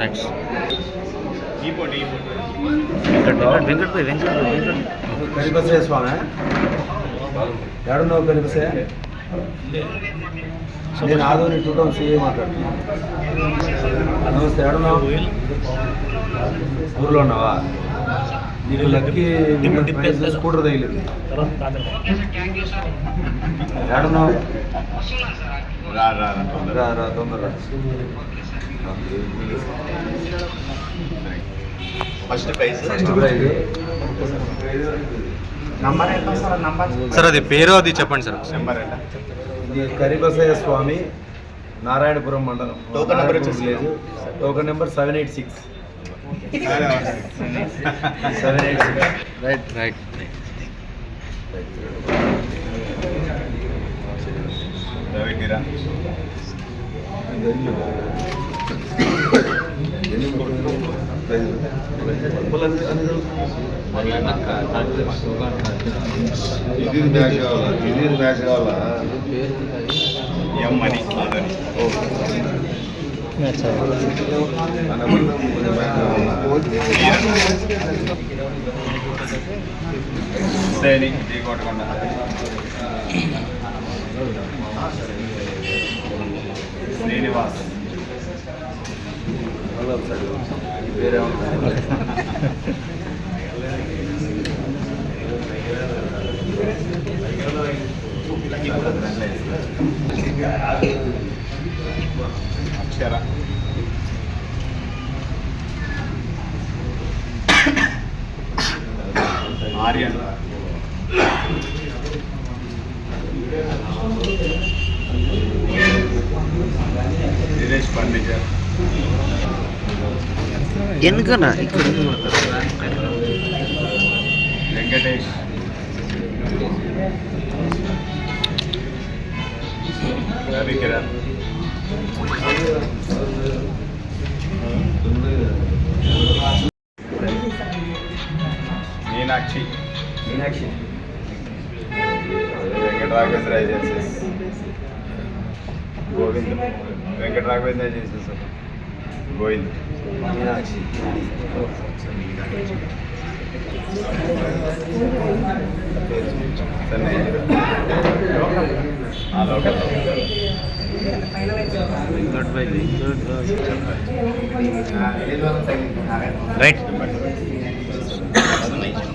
Next ఈ పోటీ ఈ పోటీ వెంకట్ వెంకట్ పోయి వెంకట్ పోయి వెంకట్ కనిపసే స్వామి. ఏడున్నావు కనిపసే నేను ఆదోని టూ టౌన్ సీఏ మాట్లాడుతున్నా. నమస్తే ఏడున్నావు ఊర్లో ఉన్నావా? నీకు లక్కి స్కూటర్ తగిలింది. ఏడున్నావు రా రా రా తొందరగా. First prize first prize number ఎంత సార్? నంబర్ సార్ అది పేరు అది చెప్పండి సార్. నెంబర్ ఎంత? ఇది కరిబసయ్య స్వామి నారాయణపురం మండలం. టోకెన్ నెంబర్ వచ్చేసి లేదు. Token number seven eight six seven eight six right right రవికిరా ఇది మ్యాచ్ కావాలా ఇది మ్యాచ్ కావాలా ఎం మ్యాచ్ సరే కొట్టకుండా శ్రీనివాస్. వేరే ఉంటుంది అక్షర ఎందుకన్నా ఇక్కడ. వెంకటేష్. మీనాక్షి. మీనాక్షి. వెంకట రాఘవేంద్ర ఏజెన్సీస్ గోవింద్. వెంకట రాఘవేంద్ర ఏజెన్సీస్ గోవింద్ మీనాక్షి చెన్నై ఆ లోకల్ వెంకట్ పోయి వెంకట్ రైట్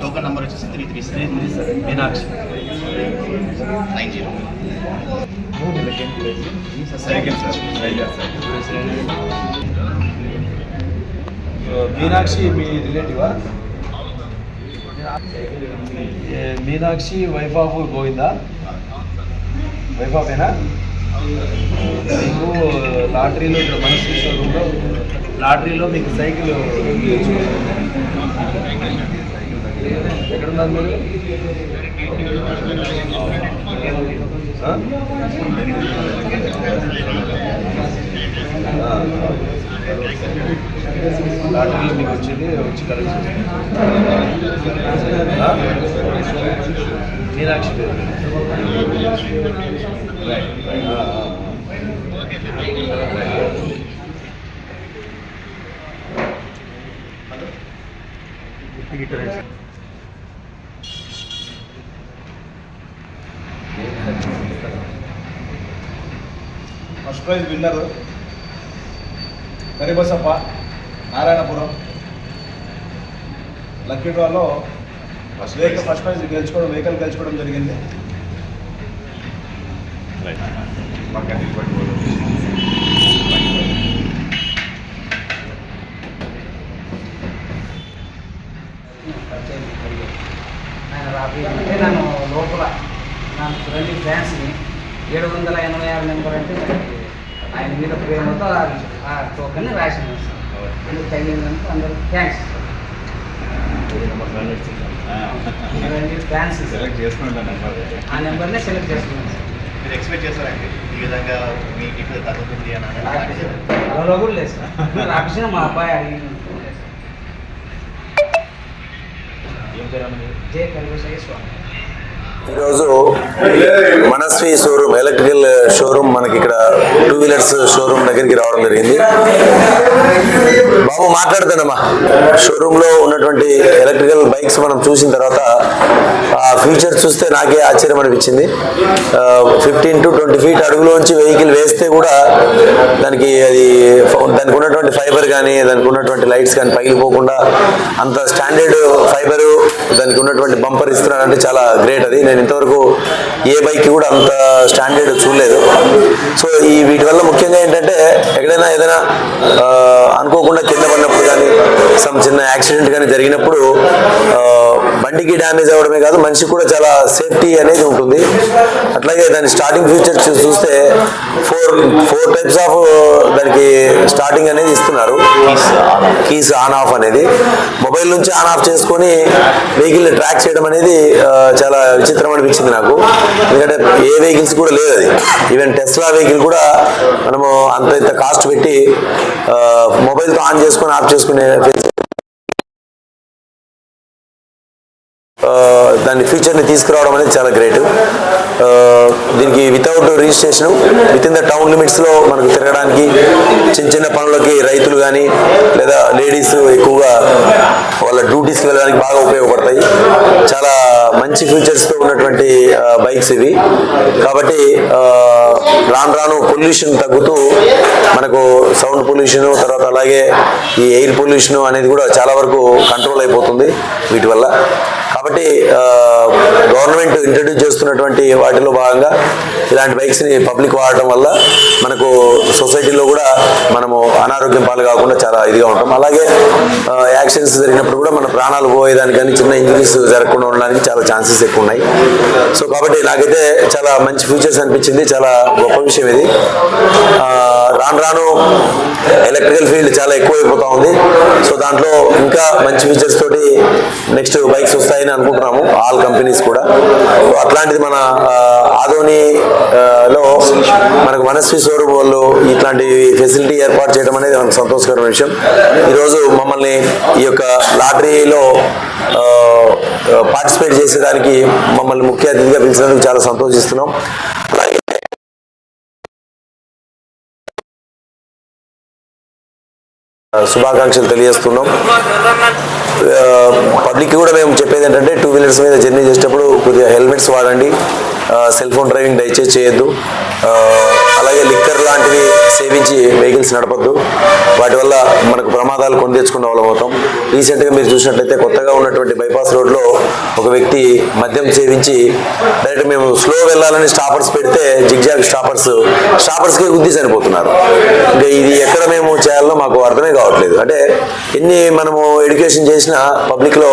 టోకన్ నంబర్ వచ్చేసి three three Meenakshi nine zero cycle sir cycle sir Meenakshi మీ రిలేటివా? Meenakshi wife of Govinda? Wife ఆఫేనా మీకు లాటరీలో ఇక్కడ మనసు లాటరీలో మీకు సైకిల్ ఎక్కడున్నారు మీరు ఆ? లాటరీలో మీకు వచ్చింది వచ్చి కలిసి మీనాక్షి పేరు ఆ, ఆ, ఆ. First prize winner Karibasappa Narayanapuram. Lucky డ్రాలో వెహికల్ ఫస్ట్ ప్రైజ్ గెలుచుకోవడం వెహికల్ గెలుచుకోవడం జరిగింది. ఆరు నెంబర్ అంటే ఆయన మీద ప్రేమతో ఆ- టోకెన్ రాసింది అందుకు తగిలినందుకు అందరికి థ్యాంక్స్ థ్యాంక్స్ సెలెక్ట్ ఆ నెంబర్నే సెలెక్ట్ చేసుకున్నాం సార్. మీరు ఎక్స్పెక్ట్ చేస్తారండి. ఈ విధంగా మీకు ఇట్లా తగ్గుతుంది అని అని అలా కూడా లేదు సార్. రాపించిన మా అబ్బాయి అడిగింది జయ స్వామి. ఈరోజు మనస్వి షోరూమ్ ఎలక్ట్రికల్ షోరూమ్ మనకి ఇక్కడ టూ వీలర్స్ షోరూమ్ దగ్గరికి రావడం జరిగింది. బాబు మాట్లాడుతానమ్మా. షోరూమ్లో ఉన్నటువంటి ఎలక్ట్రికల్ బైక్స్ మనం చూసిన తర్వాత ఆ ఫ్యూచర్ చూస్తే నాకే ఆశ్చర్యం అనిపించింది. ఫిఫ్టీన్ టు ట్వంటీ ఫీట్ అడుగులోంచి వెహికల్ వేస్తే కూడా దానికి అది దానికి ఉన్నటువంటి ఫైబర్ కానీ దానికి ఉన్నటువంటి లైట్స్ కానీ పగిలిపోకుండా అంత స్టాండర్డ్ ఫైబర్ దానికి ఉన్నటువంటి బంపర్ ఇస్తున్నాడంటే చాలా గ్రేట్ అది. నేను ఇంతవరకు ఏ బైక్ కూడా అంత స్టాండర్డ్ చూడలేదు. సో ఈ వీటి వల్ల ముఖ్యంగా ఏంటంటే ఎక్కడైనా ఏదైనా అనుకోకుండా కింద పడినప్పుడు కానీ సమ్ చిన్న యాక్సిడెంట్ కానీ జరిగినప్పుడు బండికి డ్యామేజ్ అవ్వడమే కాదు మనిషికి కూడా చాలా సేఫ్టీ అనేది ఉంటుంది. అట్లాగే దాని స్టార్టింగ్ ఫీచర్స్ చూస్తే ఫోర్ ఫోర్ టైప్స్ ఆఫ్ దానికి స్టార్టింగ్ అనేది ఇస్తున్నారు. కీస్ ఆన్ ఆఫ్ అనేది. మొబైల్ నుంచి ఆన్ ఆఫ్ చేసుకొని వెహికల్ ట్రాక్ చేయడం అనేది చాలా విచిత్రం అనిపించింది నాకు. ఎందుకంటే ఏ వెహికల్స్ కూడా లేదు అది. ఈవెన్ టెస్లా వెహికల్ కూడా మనము అంత ఇంత కాస్ట్ పెట్టి ఆ, మొబైల్తో ఆన్ చేసుకొని ఆఫ్ చేసుకునే దాని ఫీచర్ని తీసుకురావడం అనేది చాలా గ్రేట్ దీనికి without registration with in the town లిమిట్స్లో మనకు తిరగడానికి చిన్న చిన్న పనులకి రైతులు కానీ లేదా లేడీస్ ఎక్కువగా వాళ్ళ డ్యూటీస్కి వెళ్ళడానికి బాగా ఉపయోగపడతాయి. చాలా మంచి ఫీచర్స్తో ఉన్నటువంటి బైక్స్ ఇవి. కాబట్టి రాను రాను పొల్యూషన్ తగ్గుతూ మనకు సౌండ్ పొల్యూషన్ తర్వాత అలాగే ఈ ఎయిర్ పొల్యూషన్ అనేది కూడా చాలా వరకు కంట్రోల్ అయిపోతుంది వీటి వల్ల. కాబట్టి గవర్నమెంట్ ఇంట్రడ్యూస్ చేస్తున్నటువంటి వాటిలో భాగంగా ఇలాంటి బైక్స్ని పబ్లిక్ వాడటం వల్ల మనకు సొసైటీలో కూడా మనము అనారోగ్యం పాలు కాకుండా చాలా ఇదిగా ఉంటాం. అలాగే యాక్సిడెంట్స్ జరిగినప్పుడు కూడా మన ప్రాణాలు పోయేదానికి కానీ చిన్న ఇంజరీస్ జరగకుండా ఉండడానికి చాలా ఛాన్సెస్ ఎక్కువ ఉన్నాయి సో కాబట్టి నాకైతే చాలా మంచి ఫ్యూచర్స్ అనిపించింది. చాలా గొప్ప విషయం ఇది. ఆ, రాను రాను ఎలక్ట్రికల్ ఫీల్డ్ చాలా ఎక్కువైపోతా ఉంది. సో దాంట్లో ఇంకా మంచి ఫీచర్స్ తోటి నెక్స్ట్ బైక్స్ వస్తాయని అనుకుంటున్నాము ఆల్ కంపెనీస్ కూడా. అట్లాంటిది మన ఆ, ఆదోని లో మనకు మనస్వి స్వరూప్ వాళ్ళు ఇట్లాంటి ఫెసిలిటీ ఏర్పాటు చేయడం అనేది మనకు సంతోషకరమైన విషయం. ఈరోజు మమ్మల్ని ఈ యొక్క లాటరీలో పార్టిసిపేట్ చేసేదానికి మమ్మల్ని ముఖ్య అతిథిగా పిలిచినందుకు చాలా సంతోషిస్తున్నాం. శుభాకాంక్షలు తెలియజేస్తున్నాం. పబ్లిక్ కూడా మేము చెప్పేది ఏంటంటే టూ వీలర్స్ మీద జర్నీ చేసేటప్పుడు కొద్దిగా హెల్మెట్స్ వాడండి. సెల్ ఫోన్ డ్రైవింగ్ దయచేసి చేయొద్దు. అలాగే లిక్కర్ లాంటివి సేవించి వెహికల్స్ నడపద్దు. వాటి వల్ల మనకు ప్రమాదాలు కొని తెచ్చుకున్న వాళ్ళం అవుతాం. రీసెంట్గా మీరు చూసినట్లయితే కొత్తగా ఉన్నటువంటి బైపాస్ రోడ్లో ఒక వ్యక్తి మద్యం సేవించి డైరెక్ట్ మేము స్లో వెళ్ళాలని స్టాపర్స్ పెడితే జిగ్జాగ్ స్టాపర్స్ స్టాపర్స్కే గుద్ది చనిపోతున్నారు. ఇంకా ఇది ఎక్కడ మేము చేయాలో మాకు అర్థమే కావట్లేదు. అంటే ఎన్ని మనము ఎడ్యుకేషన్ చేసినా పబ్లిక్లో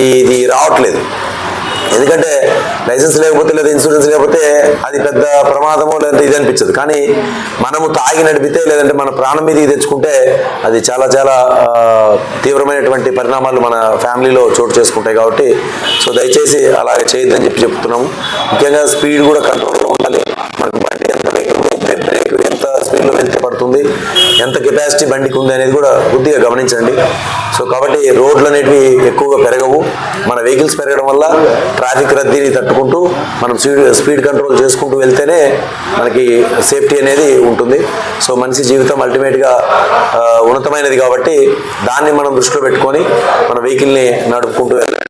ఇది రావట్లేదు. ఎందుకంటే లైసెన్స్ లేకపోతే లేదా ఇన్సూరెన్స్ లేకపోతే అది పెద్ద ప్రమాదమో లేదంటే ఇది అనిపించదు. కానీ మనము తాగి నడిపితే లేదంటే మన ప్రాణం మీద తెచ్చుకుంటే అది చాలా చాలా తీవ్రమైనటువంటి పరిణామాలు మన ఫ్యామిలీలో చోటు చేసుకుంటాయి కాబట్టి సో దయచేసి అలాగే చేయొద్దని చెప్పి చెప్తున్నాము. ముఖ్యంగా స్పీడ్ కూడా కంట్రోల్లో ఉండాలి. మనకు బండి ఎంత బ్రేక్ ఎంత స్పీడ్లో వెళ్తే పడుతుంది ఎంత కెపాసిటీ బండికి ఉంది అనేది కూడా కొద్దిగా గమనించండి. సో కాబట్టి రోడ్లు అనేటివి ఎక్కువగా పెరగవు. మన వెహికల్స్ పెరగడం వల్ల ట్రాఫిక్ రద్దీని తట్టుకుంటూ మనం స్పీడ్ స్పీడ్ కంట్రోల్ చేసుకుంటూ వెళ్తేనే మనకి సేఫ్టీ అనేది ఉంటుంది. సో మనిషి జీవితం అల్టిమేట్గా ఉన్నతమైనది కాబట్టి దాన్ని మనం దృష్టిలో పెట్టుకొని మన వెహికల్ని నడుపుకుంటూ వెళ్ళాలి.